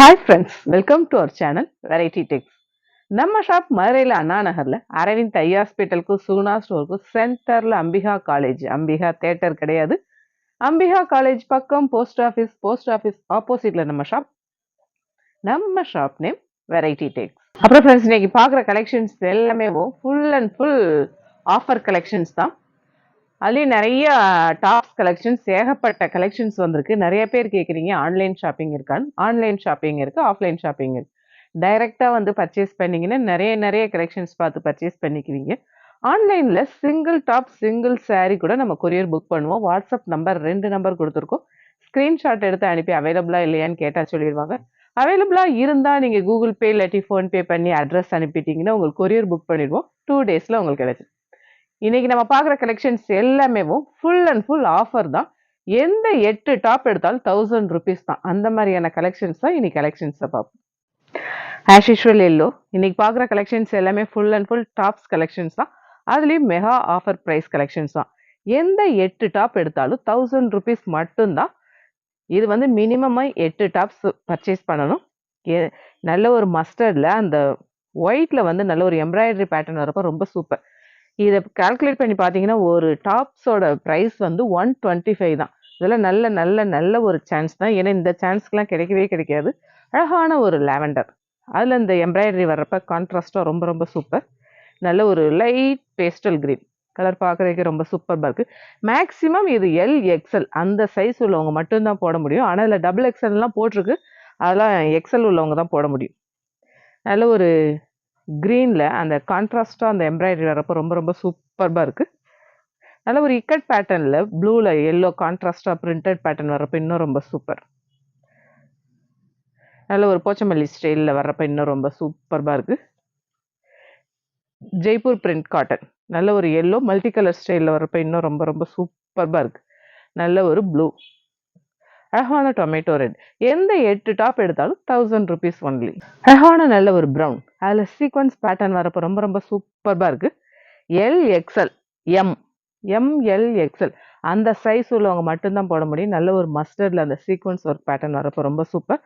Hi friends welcome to our channel variety Tex நம்ம shop மதுரையில் அண்ணா நகரில் அரவிந்த் ஐ ஹாஸ்பிட்டலுக்கும் சுகுணா ஸ்டோருக்கும் சென்டரில் அம்பிகா காலேஜ் அம்பிகா தேட்டர் கிடையாது. அம்பிகா காலேஜ் பக்கம் போஸ்ட் ஆஃபீஸ் போஸ்ட் ஆஃபீஸ் ஆப்போசிட்டில் நம்ம ஷாப் நம்ம ஷாப் நேம் வெரைட்டி டெக்ஸ் அப்புறம் ஃப்ரெண்ட்ஸ் இன்னைக்கு பார்க்குற கலெக்ஷன்ஸ் எல்லாமே full and full offer collections தான். அதுலேயும் நிறைய டாப் கலெக்ஷன்ஸ் ஏகப்பட்ட கலெக்ஷன்ஸ் வந்திருக்கு. நிறைய பேர் கேட்குறீங்க ஆன்லைன் ஷாப்பிங் இருக்கான்னு ஆன்லைன் ஷாப்பிங் இருக்குது ஆஃப்லைன் ஷாப்பிங் இருக்குது டைரெக்டாக வந்து பர்ச்சேஸ் பண்ணிங்கன்னா நிறைய நிறைய கலெக்ஷன்ஸ் பார்த்து பர்ச்சேஸ் பண்ணிக்குவீங்க. ஆன்லைனில் சிங்கிள் டாப் சிங்கிள் சாரீ கூட நம்ம கொரியர் புக் பண்ணுவோம். வாட்ஸ்அப் நம்பர் ரெண்டு நம்பர் கொடுத்துருக்கோம். ஸ்க்ரீன்ஷாட் எடுத்து அனுப்பி அவைலபிளாக இல்லையான்னு கேட்டால் சொல்லிடுவாங்க. அவைலபிளாக இருந்தால் நீங்கள் கூகுள் பே இல்லாட்டி ஃபோன்பே பண்ணி அட்ரஸ் அனுப்பிட்டீங்கன்னா உங்களுக்கு கொரியர் புக் பண்ணிடுவோம். டூ டேஸில் உங்களுக்கு கிடைச்சிடும் இன்னைக்கு நம்ம பார்க்குற கலெக்ஷன்ஸ் எல்லாமே ஃபுல் அண்ட் ஃபுல் ஆஃபர் தான். எந்த எட்டு டாப் எடுத்தாலும் தௌசண்ட் ருபீஸ் தான். அந்த மாதிரியான கலெக்ஷன்ஸ் தான் இன்னைக்கு கலெக்ஷன்ஸை பார்ப்போம். ஆஸ் யூஷுவல் எல்லோ இன்னைக்கு பார்க்குற கலெக்ஷன்ஸ் எல்லாமே full and full tops collections தான். அதுலேயும் மெகா ஆஃபர் ப்ரைஸ் கலெக்ஷன்ஸ் தான். எந்த எட்டு டாப் எடுத்தாலும் தௌசண்ட் ருபீஸ் மட்டும்தான். இது வந்து மினிமமாக எட்டு டாப்ஸ் பர்ச்சேஸ் பண்ணணும். நல்ல ஒரு மஸ்டர்டில் அந்த ஒயிட்டில் வந்து நல்ல ஒரு எம்ப்ராய்டரி பேட்டர்ன் வரப்போ ரொம்ப சூப்பர் இதை கால்குலேட் பண்ணி பார்த்தீங்கன்னா ஒரு டாப்ஸோட ப்ரைஸ் வந்து ஒன் டுவெண்ட்டி ஃபைவ் தான். இதெல்லாம் நல்ல நல்ல நல்ல ஒரு சான்ஸ் தான். ஏன்னா இந்த சான்ஸ்க்கெலாம் கிடைக்கவே கிடைக்காது. அழகான ஒரு லாவெண்டர் அதில் இந்த எம்ப்ராய்டரி வர்றப்ப கான்ட்ராஸ்ட்டாக ரொம்ப ரொம்ப சூப்பர் நல்ல ஒரு லைட் பேஸ்டல் க்ரீன் கலர் பார்க்குறதுக்கு ரொம்ப சூப்பராக இருக்குது மேக்ஸிமம் இது எல் எக்ஸல் அந்த சைஸ் உள்ளவங்க மட்டும்தான் போட முடியும். ஆனால் இதில் டபுள் எக்ஸல்லாம் போட்டிருக்கு. அதெல்லாம் எக்ஸல் உள்ளவங்க தான் போட முடியும். நல்ல ஒரு க்ரீனில் அந்த கான்ட்ராஸ்ட்டாக அந்த எம்ப்ராய்டரி வரப்போ ரொம்ப ரொம்ப சூப்பர்பாக இருக்குது நல்ல ஒரு இக்கட் பேட்டர்னில் ப்ளூவில் எல்லோ கான்ட்ராஸ்டாக பிரிண்டட் பேட்டர்ன் வரப்போ இன்னும் ரொம்ப சூப்பர் நல்ல ஒரு போச்சமல்லி ஸ்டைலில் வர்றப்போ இன்னும் ரொம்ப சூப்பர்பாக இருக்குது ஜெய்ப்பூர் பிரிண்ட் காட்டன் நல்ல ஒரு எல்லோ மல்டி கலர் ஸ்டைலில் வர்றப்போ இன்னும் ரொம்ப ரொம்ப சூப்பர்பாக இருக்குது நல்ல ஒரு ப்ளூ அழகான டொமேட்டோ ரெட் எந்த எட்டு டாப் எடுத்தாலும் தௌசண்ட் ருபீஸ் ஒன்லி அழகான நல்ல ஒரு ப்ரௌன் அதில் சீக்வன்ஸ் பேட்டர்ன் வரப்போ ரொம்ப ரொம்ப சூப்பராக இருக்குது L XL M M L XL அந்த சைஸ் உள்ளவங்க மட்டும்தான் போட முடியும். நல்ல ஒரு மஸ்டர்டில் அந்த சீக்வன்ஸ் ஒர்க் பேட்டர்ன் வரப்போ ரொம்ப சூப்பர்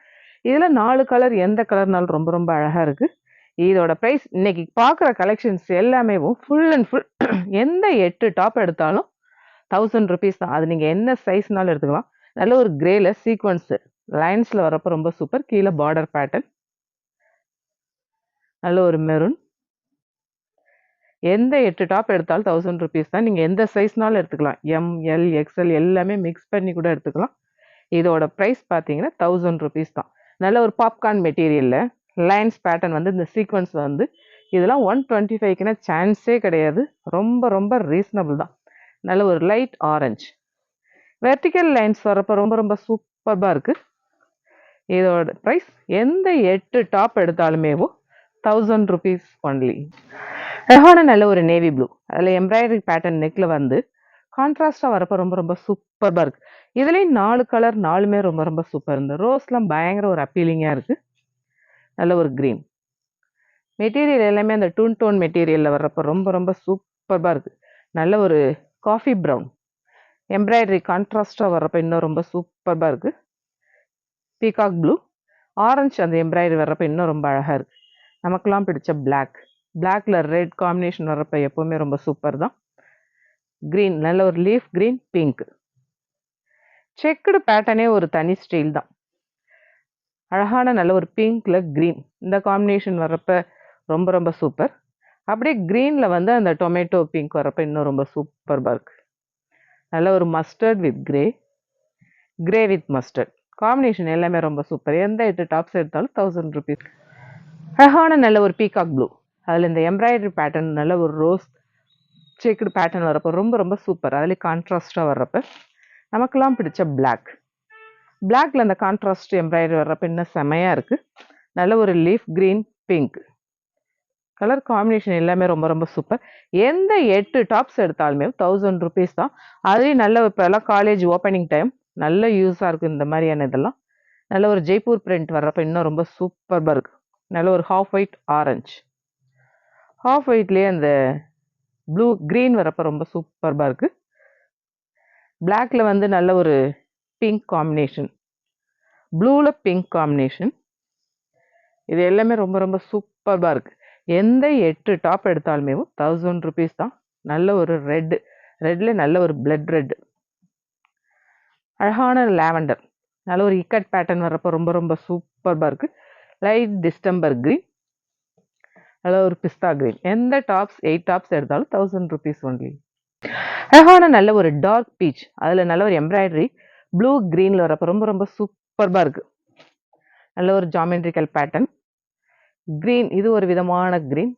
இதில் நாலு கலர் எந்த கலர்னாலும் ரொம்ப ரொம்ப அழகாக இருக்குது இதோட ப்ரைஸ் இன்னைக்கு பார்க்குற கலெக்ஷன்ஸ் எல்லாமே ஃபுல் அண்ட் ஃபுல் எந்த எட்டு டாப் எடுத்தாலும் தௌசண்ட் ருபீஸ் தான். அது நீங்கள் என்ன சைஸ்னாலும் எடுத்துக்கலாம். நல்ல ஒரு கிரேல சீக்வன்ஸு லைன்ஸில் வரப்போ ரொம்ப சூப்பர் கீழே பார்டர் பேட்டர்ன் நல்ல ஒரு மெரூன் எந்த எட்டு டாப் எடுத்தாலும் தௌசண்ட் ருபீஸ் தான். நீங்கள் எந்த சைஸ்னாலும் எடுத்துக்கலாம். எம் எல் எக்ஸ்எல் எல்லாமே மிக்ஸ் பண்ணி கூட எடுத்துக்கலாம். இதோட ப்ரைஸ் பார்த்தீங்கன்னா தௌசண்ட் ருபீஸ் தான். நல்ல ஒரு பாப்கார்ன் மெட்டீரியலில் லைன்ஸ் பேட்டர்ன் வந்து இந்த சீக்வன்ஸ் வந்து இதெல்லாம் ஒன் டுவெண்ட்டி ஃபைவ்க்குன்னா சான்ஸே கிடையாது. ரொம்ப ரொம்ப ரீசனபிள் தான். நல்ல ஒரு லைட் ஆரஞ்சு வெர்டிக்கல் லைன்ஸ் வரப்போ ரொம்ப ரொம்ப சூப்பராக இருக்குது இதோட ப்ரைஸ் எந்த எட்டு டாப் எடுத்தாலுமேவோ தௌசண்ட் ருபீஸ் ஒன்லி அழகான நல்ல ஒரு நேவி ப்ளூ அதில் எம்ப்ராய்டரி பேட்டர்ன் நெக்கில் வந்து கான்ட்ராஸ்டாக வரப்போ ரொம்ப ரொம்ப சூப்பராக இருக்குது இதுலேயும் நாலு கலர் நாலுமே ரொம்ப ரொம்ப சூப்பர் இந்த ரோஸ்லாம் பயங்கர ஒரு அப்பீலிங்காக இருக்குது நல்ல ஒரு க்ரீன் மெட்டீரியல் எல்லாமே அந்த டூன் டோன் மெட்டீரியலில் வர்றப்போ ரொம்ப ரொம்ப சூப்பராக இருக்குது நல்ல ஒரு காஃபி ப்ரௌன் எம்ப்ராய்டரி கான்ட்ராஸ்டாக வர்றப்ப இன்னும் ரொம்ப சூப்பராக இருக்குது பீகாக் ப்ளூ ஆரஞ்சு அந்த எம்ப்ராய்டரி வர்றப்ப இன்னும் ரொம்ப அழகாக இருக்குது நமக்கெல்லாம் பிடிச்ச பிளாக் பிளாக்கில் ரெட் காம்பினேஷன் வர்றப்ப எப்போவுமே ரொம்ப சூப்பர் தான். க்ரீன் நல்ல ஒரு லீஃப் க்ரீன் பிங்க் செக்குடு பேட்டர்னே ஒரு தனி ஸ்டைல் தான். அழகான நல்ல ஒரு பிங்க்ல க்ரீன் இந்த காம்பினேஷன் வர்றப்ப ரொம்ப ரொம்ப சூப்பர் அப்படியே க்ரீனில் வந்து அந்த டொமேட்டோ பிங்க் வரப்போ இன்னும் ரொம்ப சூப்பர் இருக்குது நல்ல ஒரு mustard with grey grey with mustard combination எல்லாமே ரொம்ப சூப்பர் எந்த எட்டு டாப்ஸ் எடுத்தாலும் தௌசண்ட் ருபீஸ் அழகான நல்ல ஒரு பீகாக் ப்ளூ அதில் இந்த எம்ப்ராய்டரி பேட்டர்ன் நல்ல ஒரு ரோஸ் செக்குடு பேட்டர்ன் வரப்போ ரொம்ப ரொம்ப சூப்பர் அதில் கான்ட்ராஸ்டாக வர்றப்ப நமக்கெல்லாம் பிடிச்ச பிளாக் பிளாக்ல அந்த கான்ட்ராஸ்ட் எம்ப்ராய்டரி வர்றப்ப இன்னும் செமையாக இருக்குது நல்ல ஒரு leaf green pink colour combination எல்லாமே ரொம்ப ரொம்ப சூப்பர் எந்த எட்டு டாப்ஸ் எடுத்தாலுமே தௌசண்ட் ருபீஸ் தான். அதுலேயும் நல்ல இப்போல்லாம் காலேஜ் ஓப்பனிங் டைம் நல்ல யூஸாக இருக்குது இந்த மாதிரியான இதெல்லாம். நல்ல ஒரு ஜெய்ப்பூர் பிரிண்ட் வர்றப்ப இன்னும் ரொம்ப சூப்பராக இருக்குது நல்ல ஒரு ஹாஃப் ஒயிட் ஆரஞ்சு ஹாஃப் ஒயிட்லேயே அந்த ப்ளூ க்ரீன் வரப்போ ரொம்ப சூப்பர்பாக இருக்குது பிளாக்ல வந்து நல்ல ஒரு பிங்க் காம்பினேஷன் ப்ளூவில் பிங்க் காம்பினேஷன் இது எல்லாமே ரொம்ப ரொம்ப சூப்பர்பாக இருக்குது எந்த எட்டு டாப் எடுத்தாலுமே தௌசண்ட் ருபீஸ் தான். நல்ல ஒரு ரெட்டு ரெட்டில் நல்ல ஒரு பிளட் ரெட் அழகான லாவெண்டர் நல்ல ஒரு இக்கட் பேட்டர்ன் வர்றப்போ ரொம்ப ரொம்ப சூப்பர்பாக இருக்குது லைட் டிஸ்டம்பர் க்ரீன் நல்ல ஒரு பிஸ்தா க்ரீன் எந்த டாப்ஸ் எயிட் டாப்ஸ் எடுத்தாலும் தௌசண்ட் ருபீஸ் ஒன்லி அழகான நல்ல ஒரு டார்க் பீச் அதில் நல்ல ஒரு எம்ப்ராய்டரி ப்ளூ க்ரீனில் வரப்போ ரொம்ப ரொம்ப சூப்பர்பாக இருக்குது நல்ல ஒரு ஜாமெண்ட்ரிக்கல் பேட்டர்ன் க்ரீன் இது ஒரு விதமான க்ரீன்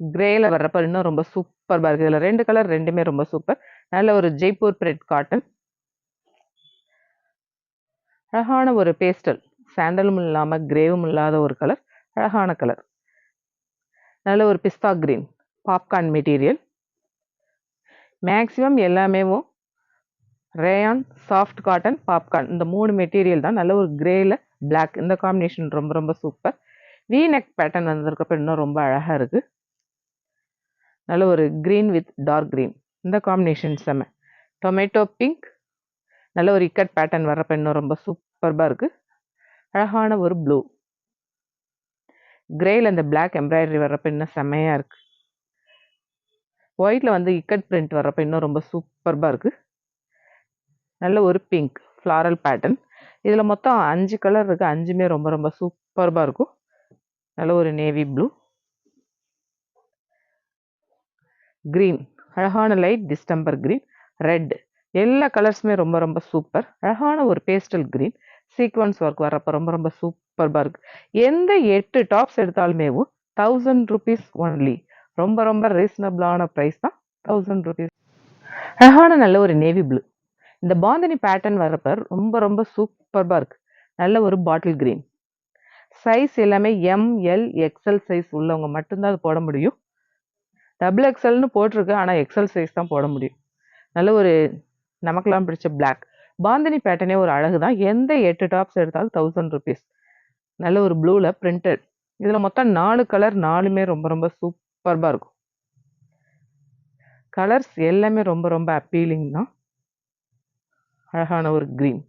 க்ரேயில் வர்றப்ப இன்னும் ரொம்ப சூப்பர்பாக இருக்குது இதில் ரெண்டு கலர் ரெண்டுமே ரொம்ப சூப்பர் நல்ல ஒரு ஜெய்ப்பூர் பிரெட் காட்டன் அழகான ஒரு பேஸ்டல் சாண்டலும் இல்லாமல் கிரேவும் இல்லாத ஒரு கலர் அழகான கலர் நல்ல ஒரு pista green popcorn material maximum எல்லாமேவும் rayon soft cotton popcorn இந்த மூணு மெட்டீரியல் தான். நல்ல ஒரு க்ரேயில் பிளாக் இந்த காம்பினேஷன் ரொம்ப ரொம்ப சூப்பர் வி நெக் பேட்டர்ன் வந்ததுக்கப்புறம் இன்னும் ரொம்ப அழகாக இருக்குது நல்ல ஒரு க்ரீன் வித் டார்க் க்ரீன் இந்த காம்பினேஷன் செம்ம டொமேட்டோ பிங்க் நல்ல ஒரு இக்கட் பேட்டர்ன் வர்றப்ப இன்னும் ரொம்ப சூப்பர்பாக இருக்குது அழகான ஒரு ப்ளூ கிரேயில் அந்த பிளாக் எம்ப்ராய்டரி வர்றப்ப இன்னும் செம்மையாக இருக்குது ஒயிட்டில் வந்து இக்கட் பிரிண்ட் வர்றப்ப இன்னும் ரொம்ப சூப்பர்பாக இருக்குது நல்ல ஒரு பிங்க் ஃப்ளாரல் பேட்டர்ன் இதில் மொத்தம் அஞ்சு கலர் இருக்குது அஞ்சுமே ரொம்ப ரொம்ப சூப்பர்பாக இருக்கும். நல்ல ஒரு நேவி ப்ளூ க்ரீன் அழகான லைட் டிஸ்டம்பர் க்ரீன் ரெட் எல்லா கலர்ஸுமே ரொம்ப ரொம்ப சூப்பர் அழகான ஒரு பேஸ்டல் க்ரீன் சீக்வன்ஸ் ஒர்க் வரப்போ ரொம்ப ரொம்ப சூப்பர்பாக இருக்குது எந்த எட்டு டாப்ஸ் எடுத்தாலுமேவும் தௌசண்ட் ருபீஸ் ஒன்லி ரொம்ப ரொம்ப ரீசனபிளான ப்ரைஸ் தான் தௌசண்ட் ருபீஸ் அழகான நல்ல ஒரு நேவி ப்ளூ இந்த பாந்தினி பேட்டர்ன் வர்றப்ப ரொம்ப ரொம்ப சூப்பர்பாக இருக்குது நல்ல ஒரு பாட்டில் க்ரீன் சைஸ் எல்லாமே எம் எல் எக்ஸ்எல் சைஸ் உள்ளவங்க மட்டும்தான் அது போட முடியும். டபுள் எக்ஸ்எல்னு போட்டிருக்கு ஆனால் எக்ஸ்எல் சைஸ் தான் போட முடியும். நல்ல ஒரு நமக்கெல்லாம் பிடிச்ச பிளாக் பாந்தினி பேட்டர்னே ஒரு அழகு தான் எந்த எட்டு டாப்ஸ் எடுத்தாலும் தௌசண்ட் ருபீஸ் நல்ல ஒரு ப்ளூவில் பிரிண்டட் இதில் மொத்தம் நாலு கலர் நாலுமே ரொம்ப ரொம்ப சூப்பர்பாக இருக்கும். கலர்ஸ் எல்லாமே ரொம்ப ரொம்ப அப்பீலிங் தான். அழகான ஒரு க்ரீன்.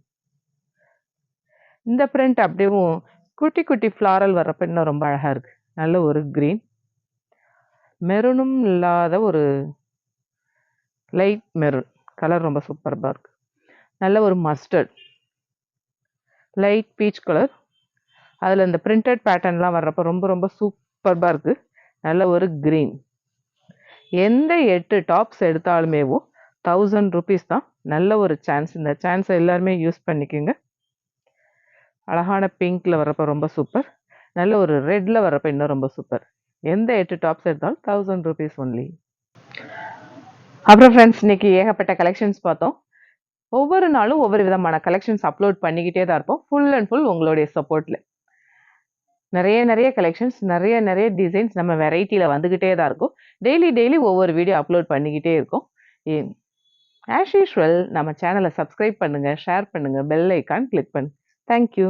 இந்த பிரிண்ட் அப்படியும் குட்டி குட்டி ஃப்ளாரல் வர்றப்ப இன்னும் ரொம்ப அழகாக இருக்குது நல்ல ஒரு க்ரீன் மெரூனும் இல்லாத ஒரு லைட் மெரூன் கலர் ரொம்ப சூப்பராக இருக்குது நல்ல ஒரு மஸ்டர்ட் லைட் பீச் கலர் அதில் இந்த பிரிண்டட் பேட்டர்ன்லாம் வர்றப்போ ரொம்ப ரொம்ப சூப்பர்பாக இருக்குது நல்ல ஒரு க்ரீன் எந்த எட்டு டாப்ஸ் எடுத்தாலுமேவோ தௌசண்ட் ருபீஸ் தான் நல்ல ஒரு சான்ஸ் இந்த சான்ஸை எல்லாருமே யூஸ் பண்ணிக்கோங்க. அழகான பிங்க்கில் வரப்போ ரொம்ப சூப்பர் நல்ல ஒரு ரெட்டில் வரப்போ இன்னும் ரொம்ப சூப்பர் எந்த எட்டு டாப்ஸ் எடுத்தாலும் தௌசண்ட் ருபீஸ் ஒன்லி அப்புறம் ஃப்ரெண்ட்ஸ் இன்னைக்கு ஏகப்பட்ட கலெக்ஷன்ஸ் பார்த்தோம். ஒவ்வொரு நாளும் ஒவ்வொரு விதமான கலெக்ஷன்ஸ் அப்லோட் பண்ணிக்கிட்டே தான் இருப்போம். ஃபுல் அண்ட் ஃபுல் உங்களுடைய சப்போர்ட்டில் நிறைய நிறைய கலெக்ஷன்ஸ் நிறைய நிறைய டிசைன்ஸ் நம்ம வெரைட்டியில் வந்துக்கிட்டே தான் இருக்கும். டெய்லி டெய்லி ஒவ்வொரு வீடியோ அப்லோட் பண்ணிக்கிட்டே இருக்கோம். ஆஸ் யூஷுவல் நம்ம சேனலை சப்ஸ்கிரைப் பண்ணுங்கள் ஷேர் பண்ணுங்கள் பெல் ஐக்கான் கிளிக் பண்ணு. Thank you